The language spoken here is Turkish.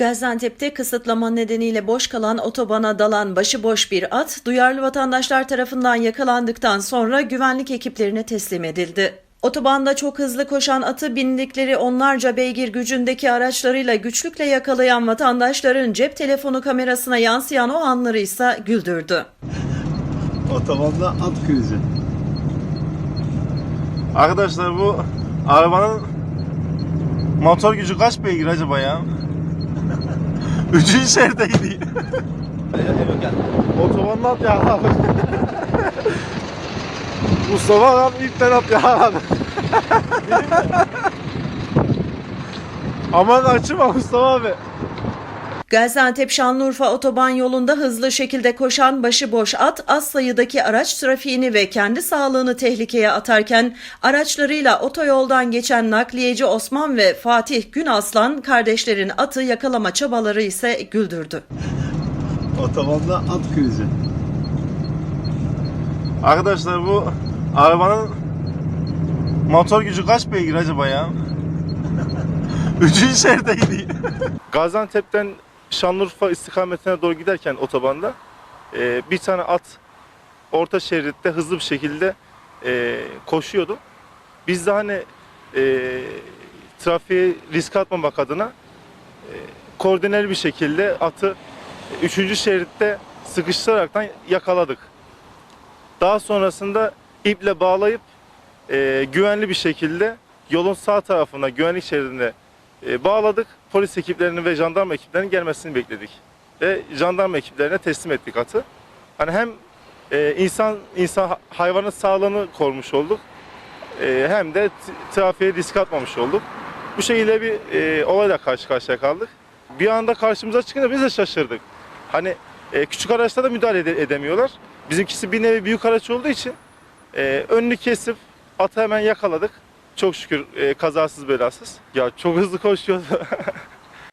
Gaziantep'te kısıtlama nedeniyle boş kalan otobana dalan başıboş bir at, duyarlı vatandaşlar tarafından yakalandıktan sonra güvenlik ekiplerine teslim edildi. Otobanda çok hızlı koşan atı bindikleri onlarca beygir gücündeki araçlarıyla güçlükle yakalayan vatandaşların cep telefonu kamerasına yansıyan o anları ise güldürdü. Otobanda at krizi. Arkadaşlar bu arabanın motor gücü kaç beygir acaba ya? Üçüncü şeride gidiyor. Otobanda at yakaladı. Mustafa abi ipten at yakaladı. Aman açma Mustafa abi. Gaziantep Şanlıurfa otoban yolunda hızlı şekilde koşan başıboş at az sayıdaki araç trafiğini ve kendi sağlığını tehlikeye atarken araçlarıyla otoyoldan geçen nakliyeci Osman ve Fatih Günaslan kardeşlerin atı yakalama çabaları ise güldürdü. Otobanda at krizi. Arkadaşlar bu arabanın motor gücü kaç beygir acaba ya? Üçüncü şeride gidiyor. Gaziantep'ten Şanlıurfa istikametine doğru giderken otobanda e, bir tane at orta şeritte hızlı bir şekilde e, koşuyordu. Biz de hani e, trafiğe risk atmamak adına e, koordineli bir şekilde atı üçüncü şeritte sıkıştıraraktan yakaladık. Daha sonrasında iple bağlayıp e, güvenli bir şekilde yolun sağ tarafına güvenlik şeridine e, bağladık. Polis ekiplerinin ve jandarma ekiplerinin gelmesini bekledik. Ve jandarma ekiplerine teslim ettik atı. Hani hem e, insan insan hayvanın sağlığını korumuş olduk. e, hem de trafiğe risk atmamış olduk. Bu şekilde bir e, olayla karşı karşıya kaldık. Bir anda karşımıza çıkınca biz de şaşırdık. Hani e, küçük araçlara da müdahale ede- edemiyorlar. Bizimkisi bir nevi büyük araç olduğu için e, önünü kesip atı hemen yakaladık. Çok şükür e, kazasız belasız. Ya çok hızlı koşuyordu.